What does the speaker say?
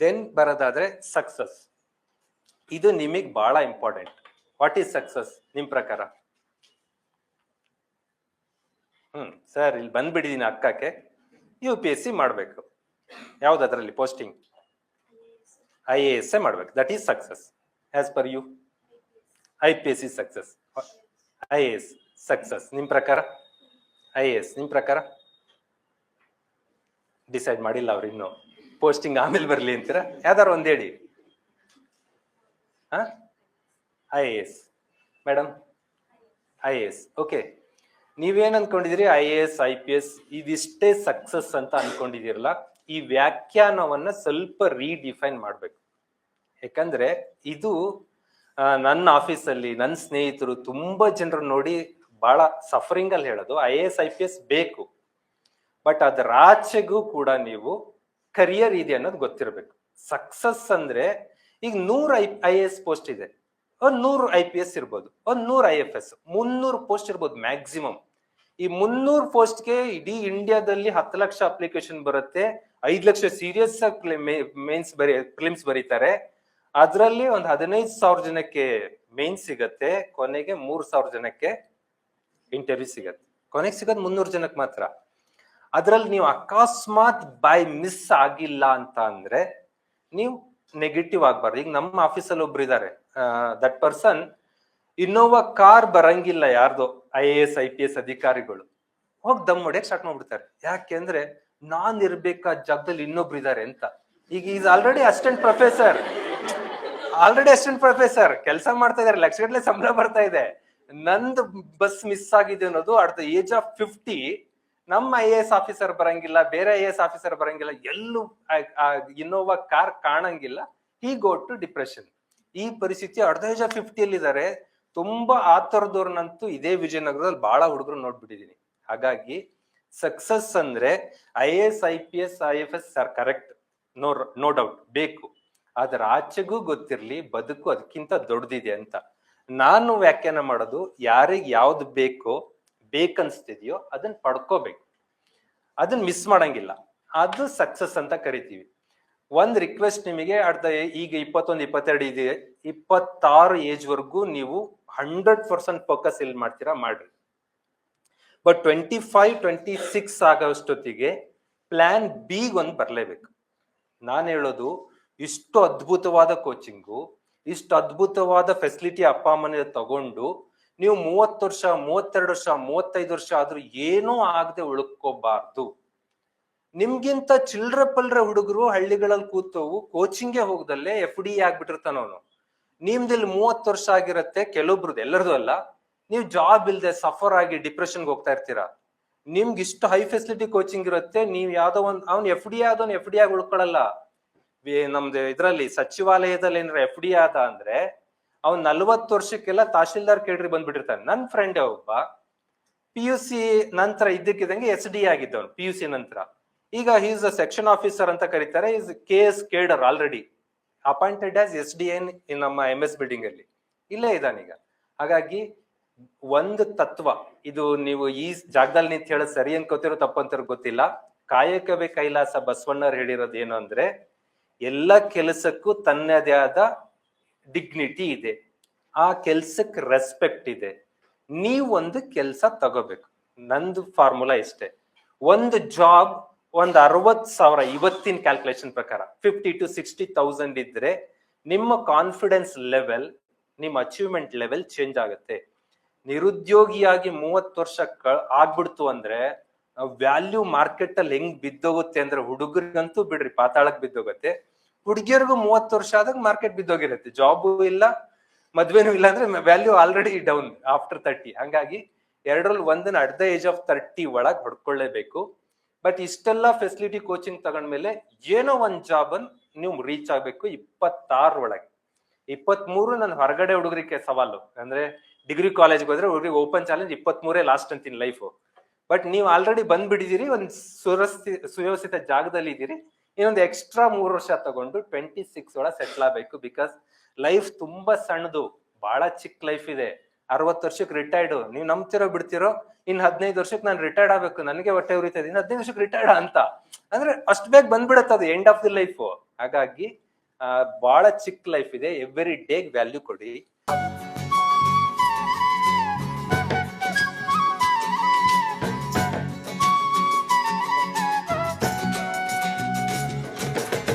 Then ಬರೋದಾದ್ರೆ success ಇದು ನಿಮಗೆ ಬಹಳ ಇಂಪಾರ್ಟೆಂಟ್ ವಾಟ್ ಈಸ್ ಸಕ್ಸಸ್ ನಿಮ್ಮ ಪ್ರಕಾರ? ಹ್ಮ್, ಸರ್, ಇಲ್ಲಿ ಬಂದ್ಬಿಟ್ಟಿದೀನಿ ಅಕ್ಕಕ್ಕೆ. ಯು ಪಿ ಎಸ್ ಸಿ ಮಾಡಬೇಕು. ಯಾವ್ದದ್ರಲ್ಲಿ? Posting I A S A ಮಾಡ್ಬೇಕು. That is success as per you I P S C success I A S success ನಿಮ್ಮ ಪ್ರಕಾರ? ಐ ಎ ಎಸ್ ನಿಮ್ಮ ಪ್ರಕಾರ? ಡಿಸೈಡ್ ಮಾಡಿಲ್ಲ ಅವ್ರು ಇನ್ನು. ಪೋಸ್ಟಿಂಗ್ ಆಮೇಲೆ ಬರಲಿ ಅಂತೀರಾ? ಯಾವ್ದಾರು ಒಂದು ಹೇಳಿ. ಹಾಂ? I A S madam I A S okay ನೀವೇನು ಅನ್ಕೊಂಡಿದಿರಿ I A S I P S ಇದಿಷ್ಟೇ ಸಕ್ಸಸ್ ಅಂತ ಅನ್ಕೊಂಡಿದಿರಲ್ಲ ಈ ವ್ಯಾಖ್ಯಾನವನ್ನ ಸ್ವಲ್ಪ ರೀಡಿಫೈನ್ ಮಾಡಬೇಕು. ಯಾಕಂದ್ರೆ ಇದು ನನ್ನ ಆಫೀಸಲ್ಲಿ ನನ್ನ ಸ್ನೇಹಿತರು ತುಂಬಾ ಜನರು ನೋಡಿ ಬಹಳ ಸಫರಿಂಗ್ ಅಲ್ಲಿ ಹೇಳೋದು. I A S I P S ಬೇಕು. ಬಟ್ ಅದರ ಆಚೆಗೂ ಕೂಡ ನೀವು ಕರಿಯರ್ ಇದೆ ಅನ್ನೋದು ಗೊತ್ತಿರಬೇಕು. ಸಕ್ಸಸ್ ಅಂದ್ರೆ ಈಗ ನೂರ್ ಐ ಐ ಎಸ್ ಪೋಸ್ಟ್ ಇದೆ. ಒಂದ್ ನೂರು ಐ ಪಿ ಎಸ್ ಇರ್ಬೋದು, ಒಂದ್ ನೂರ್ ಐ ಎಫ್ ಎಸ್ ಮುನ್ನೂರು ಪೋಸ್ಟ್ ಇರ್ಬೋದು ಮ್ಯಾಕ್ಸಿಮಮ್ ಈ ಮುನ್ನೂರು ಪೋಸ್ಟ್ಗೆ ಇಡೀ ಇಂಡಿಯಾದಲ್ಲಿ ಹತ್ತು ಲಕ್ಷ ಅಪ್ಲಿಕೇಶನ್ ಬರುತ್ತೆ, ಐದು ಲಕ್ಷ ಸೀರಿಯಸ್ ಮೇನ್ಸ್ ಬರಿ ಫಿಲಿಮ್ಸ್ ಬರೀತಾರೆ. ಅದರಲ್ಲಿ ಒಂದು ಹದಿನೈದು ಸಾವಿರ ಜನಕ್ಕೆ ಮೇನ್ ಸಿಗತ್ತೆ, ಕೊನೆಗೆ ಮೂರ್ ಸಾವಿರ ಜನಕ್ಕೆ ಇಂಟರ್ವ್ಯೂ ಸಿಗತ್ತೆ. ಕೊನೆಗೆ ಸಿಗೋದು ಮುನ್ನೂರು ಜನಕ್ಕೆ ಮಾತ್ರ. ಅದ್ರಲ್ಲಿ ನೀವು ಅಕಸ್ಮಾತ್ ಬೈ ಮಿಸ್ ಆಗಿಲ್ಲ ಅಂತ ಅಂದ್ರೆ ನೀವು ನೆಗೆಟಿವ್ ಆಗ್ಬಾರ್ದು. ಈಗ ನಮ್ಮ ಆಫೀಸಲ್ಲಿ ಒಬ್ರು ಇದ್ದಾರೆ ದಟ್ ಪರ್ಸನ್ ಇನ್ನೋವಾ ಕಾರ್ ಬರಂಗಿಲ್ಲ ಯಾರ್ದು I A S I P S ಅಧಿಕಾರಿಗಳು. ಹೋಗಿ ದಮ್ ಹೊಡೆಯಕ್ ಸ್ಟಾರ್ಟ್ ಮಾಡ್ಬಿಡ್ತಾರೆ. ಯಾಕೆಂದ್ರೆ ನಾನ್ ಇರ್ಬೇಕಾದ ಜಾಗದಲ್ಲಿ ಇನ್ನೊಬ್ರು ಇದ್ದಾರೆ ಅಂತ. ಈಗ is already assistant professor already assistant professor ಕೆಲಸ ಮಾಡ್ತಾ ಇದಾರೆ. ಲಕ್ಷಗಟ್ಟಲೆ ಸಂಬಳ ಬರ್ತಾ ಇದೆ. ನಂದು ಬಸ್ ಮಿಸ್ ಆಗಿದೆ ಅನ್ನೋದು at the age of fifty ನಮ್ಮ ಐ ಎ ಎಸ್ ಆಫೀಸರ್ ಬರಂಗಿಲ್ಲ, ಬೇರೆ ಐ ಎ ಎಸ್ ಆಫೀಸರ್ ಬರಂಗಿಲ್ಲ, ಎಲ್ಲೂ ಇನ್ನೋವಾ ಕಾರ್ ಕಾಣಂಗಿಲ್ಲ. ಹಿ ಗೋ ಟು ಡಿಪ್ರೆಷನ್ ಈ ಪರಿಸ್ಥಿತಿ ಅರ್ಧೇಜ ಫಿಫ್ಟಿಯಲ್ಲಿ ಇದ್ದಾರೆ ತುಂಬಾ ಆತರದವ್ರನ್ನಂತೂ ಇದೇ ವಿಜಯನಗರದಲ್ಲಿ ಬಹಳ ಹುಡುಗರು ನೋಡ್ಬಿಟ್ಟಿದೀನಿ. ಹಾಗಾಗಿ ಸಕ್ಸಸ್ ಅಂದ್ರೆ I A S I P S I F S or correct no no doubt ಬೇಕು. ಅದರ ಆಚೆಗೂ ಗೊತ್ತಿರಲಿ, ಬದುಕು ಅದಕ್ಕಿಂತ ದೊಡ್ಡದಿದೆ ಅಂತ. ನಾನು ವ್ಯಾಖ್ಯಾನ ಮಾಡೋದು, ಯಾರಿಗೆ ಯಾವ್ದು ಬೇಕೋ ಬೇಕನ್ಸ್ತಿದ್ಯೋ ಅದನ್ನ ಪಡ್ಕೋಬೇಕು. ಅದನ್ನ ಮಿಸ್ ಮಾಡಂಗಿಲ್ಲ. ಅದು ಸಕ್ಸಸ್ ಅಂತ ಕರಿತೀವಿ. ಒಂದು ರಿಕ್ವೆಸ್ಟ್ ನಿಮಗೆ ಅರ್ಧ ಈಗ ಇಪ್ಪತ್ತೊಂದು, ಇಪ್ಪತ್ತೆರಡು ಇದೆ. ಇಪ್ಪತ್ತಾರು ಏಜ್ ವರ್ಗೂ ನೀವು ಹಂಡ್ರೆಡ್ ಪರ್ಸೆಂಟ್ ಫೋಕಸ್ ಇಲ್ಲಿ ಮಾಡ್ತೀರಾ, ಮಾಡ್ರಿ. But twenty five twenty six ಆಗೋಷ್ಟೊತ್ತಿಗೆ plan B ಒಂದು ಬರಲೇಬೇಕು. ನಾನು ಹೇಳೋದು, ಇಷ್ಟು ಅದ್ಭುತವಾದ ಕೋಚಿಂಗು ಇಷ್ಟು ಅದ್ಭುತವಾದ ಫೆಸಿಲಿಟಿ ಅಪ್ಪ ಅಮ್ಮನ ತಗೊಂಡು ನೀವು ಮೂವತ್ತು ವರ್ಷ, ಮೂವತ್ತೆರಡು ವರ್ಷ, ಮೂವತ್ತೈದು ವರ್ಷ ಆದ್ರೂ ಏನೂ ಆಗದೆ ಉಳ್ಕೋಬಾರ್ದು. ನಿಮ್ಗಿಂತ ಚಿಲ್ಡ್ರ ಪಲ್ರ ಹುಡುಗರು ಹಳ್ಳಿಗಳಲ್ಲಿ ಕೂತವು ಕೋಚಿಂಗ್ಗೆ ಹೋಗದಲ್ಲೇ ಎಫ್ ಡಿ ಆಗ್ಬಿಟ್ಟಿರ್ತಾನವನು ನಿಮ್ದಿಲ್ಲಿ ಮೂವತ್ತು ವರ್ಷ ಆಗಿರತ್ತೆ, ಕೆಲವೊಬ್ರದ್ದು ಎಲ್ಲರದು ಅಲ್ಲ, ನೀವು ಜಾಬ್ ಇಲ್ಲದೆ ಸಫರ್ ಆಗಿ ಡಿಪ್ರೆಷನ್ಗೆ ಹೋಗ್ತಾ ಇರ್ತೀರಾ? ನಿಮ್ಗೆ ಇಷ್ಟು ಹೈ ಫೆಸಿಲಿಟಿ ಕೋಚಿಂಗ್ ಇರುತ್ತೆ, ನೀವು ಯಾವ್ದೋ ಒಂದು, ಅವ್ನು ಎಫ್ ಡಿ ಆದವನು ಎಫ್ ಡಿ ಆಗಿ ಉಳ್ಕೊಳ್ಳಲ್ಲ ನಮ್ದು ಇದರಲ್ಲಿ ಸಚಿವಾಲಯದಲ್ಲಿ ಏನಾರ ಎಫ್ ಡಿ ಆದ ಅಂದ್ರೆ ಅವ್ನ್ ನಲ್ವತ್ತು ವರ್ಷಕ್ಕೆಲ್ಲ ತಹಶೀಲ್ದಾರ್ ಕೇಳ್ರಿ ಬಂದ್ಬಿಟ್ಟಿರ್ತಾನೆ. ನನ್ನ ಫ್ರೆಂಡ್ ಒಬ್ಬ ಪಿ ಯು ಸಿ ನಂತರ ಇದ್ದಕ್ಕಿದ್ದಂಗೆ ಎಸ್ ಡಿ ಆಗಿದ್ದವನು ಪಿ ಯು ಸಿ ನಂತರ. ಈಗ ಈಸ್ ಅ ಸೆಕ್ಷನ್ ಆಫೀಸರ್ ಅಂತ ಕರೀತಾರೆ. Is K S cadre already appointed as S D N in ನಮ್ಮ ಎಂ ಎಸ್ ಬಿಲ್ಡಿಂಗ್ ಅಲ್ಲಿ. ಇಲ್ಲೇ ಇದ್ದಾನೀಗ ಹಾಗಾಗಿ ಒಂದು ತತ್ವ, ಇದು ನೀವು ಈ ಜಾಗದಲ್ಲಿ ನಿಂತು ಹೇಳೋದು ಸರಿ ಅನ್ಕೋತಿರೋ ತಪ್ಪಂತಾರ ಗೊತ್ತಿಲ್ಲ. ಕಾಯಕವೇ ಕೈಲಾಸ ಬಸವಣ್ಣವ್ರು ಹೇಳಿರೋದು ಏನು ಅಂದ್ರೆ, ಎಲ್ಲ ಕೆಲಸಕ್ಕೂ ತನ್ನದೇ ಆದ ಡಿಗ್ನಿಟಿ ಇದೆ. ಆ ಕೆಲ್ಸಕ್ಕೆ ರೆಸ್ಪೆಕ್ಟ್ ಇದೆ. ನೀವು ಒಂದು ಕೆಲಸ ತಗೋಬೇಕು. ನಂದು ಫಾರ್ಮುಲಾ ಇಷ್ಟೇ. ಒಂದು ಜಾಬ್ ಒಂದು ಅರವತ್ ಸಾವಿರ ಇವತ್ತಿನ ಕ್ಯಾಲ್ಕುಲೇಷನ್ ಪ್ರಕಾರ ಫಿಫ್ಟಿ ಟು ಸಿಕ್ಸ್ಟಿ ತೌಸಂಡ್ ಇದ್ರೆ ನಿಮ್ಮ ಕಾನ್ಫಿಡೆನ್ಸ್ ಲೆವೆಲ್ ನಿಮ್ಮ ಅಚೀವ್ಮೆಂಟ್ ಲೆವೆಲ್ ಚೇಂಜ್ ಆಗುತ್ತೆ. ನಿರುದ್ಯೋಗಿಯಾಗಿ ಮೂವತ್ತು ವರ್ಷ ಆಗ್ಬಿಡ್ತು ಅಂದ್ರೆ ವ್ಯಾಲ್ಯೂ ಮಾರ್ಕೆಟ್ ಅಲ್ಲಿ ಹೆಂಗ್ ಬಿದ್ದೋಗುತ್ತೆ ಅಂದ್ರೆ ಹುಡುಗರಿಗಂತೂ ಬಿಡ್ರಿ, ಪಾತಾಳಕ್ ಬಿದ್ದೋಗುತ್ತೆ. ಹುಡುಗಿಯರಿಗೂ ಮೂವತ್ತು ವರ್ಷ ಆದಾಗ ಮಾರ್ಕೆಟ್ ಬಿದ್ದೋಗಿರುತ್ತೆ. ಜಾಬು ಇಲ್ಲ, ಮದ್ವೆನೂ ಇಲ್ಲ ಅಂದ್ರೆ value already down after thirty ಹಂಗಾಗಿ ಎರಡರಲ್ಲಿ ಒಂದನ್ನ at the age of thirty ಒಳಗ್ ಹೊಡ್ಕೊಳ್ಳೇಬೇಕು. ಬಟ್ ಇಷ್ಟೆಲ್ಲ ಫೆಸಿಲಿಟಿ ಕೋಚಿಂಗ್ ತಗೊಂಡ್ಮೇಲೆ ಏನೋ ಒಂದ್ ಜಾಬ್ ಅನ್ ನೀವು ರೀಚ್ ಆಗ್ಬೇಕು ಇಪ್ಪತ್ತಾರ ಒಳಗೆ. ಇಪ್ಪತ್ತ್ ಮೂರು ನನ್ನ ಹೊರಗಡೆ ಹುಡುಗರಿಗೆ ಸವಾಲು. ಅಂದ್ರೆ ಡಿಗ್ರಿ ಕಾಲೇಜ್ಗೆ ಹೋದ್ರೆ ಹುಡುಗರಿಗೆ ಓಪನ್ ಚಾಲೆಂಜ್ ಇಪ್ಪತ್ತ್ ಮೂರೇ ಲಾಸ್ಟ್ ಅಂತೀನಿ ಲೈಫು ಬಟ್ ನೀವು ಆಲ್ರೆಡಿ ಬಂದ್ಬಿಟ್ಟಿದ್ದೀರಿ ಒಂದು ಸುರಸ್ತಿ ಸುವ್ಯವಸ್ಥಿತ ಜಾಗದಲ್ಲಿ ಇದ್ದೀರಿ ಇನ್ನೊಂದು ಎಕ್ಸ್ಟ್ರಾ ಮೂರು ವರ್ಷ ತಗೊಂಡು ಟ್ವೆಂಟಿ ಸಿಕ್ಸ್ ಒಳಗೆ ಸೆಟ್ಲ್ ಆಗಬೇಕು ಬಿಕಾಸ್ ಲೈಫ್ ತುಂಬಾ ಸಣ್ಣದು ಬಹಳ ಚಿಕ್ಕ ಲೈಫ್ ಇದೆ. ಅರವತ್ತು ವರ್ಷಕ್ಕೆ ರಿಟೈರ್ಡ್ ನೀವು ನಂಬ್ತಿರೋ ಬಿಡ್ತಿರೋ ಇನ್ ಹದಿನೈದು ವರ್ಷಕ್ಕೆ ನಾನು ರಿಟೈರ್ಡ್ ಆಗ್ಬೇಕು. ನನಗೆ ಹೊಟ್ಟೆ ಉರಿತದೆ ಇನ್ ಹದಿನೈದು ವರ್ಷಕ್ಕೆ ರಿಟೈರ್ಡ್ ಅಂತ. ಅಂದ್ರೆ ಅಷ್ಟ್ ಬೇಗ ಬಂದ್ಬಿಡತ್ತೆ ಅದು ಎಂಡ್ ಆಫ್ ದಿ ಲೈಫ್ ಹಾಗಾಗಿ ಬಹಳ ಚಿಕ್ಕ ಲೈಫ್ ಇದೆ. ಎವ್ರಿ ಡೇಗ್ ವ್ಯಾಲ್ಯೂ ಕೊಡಿ.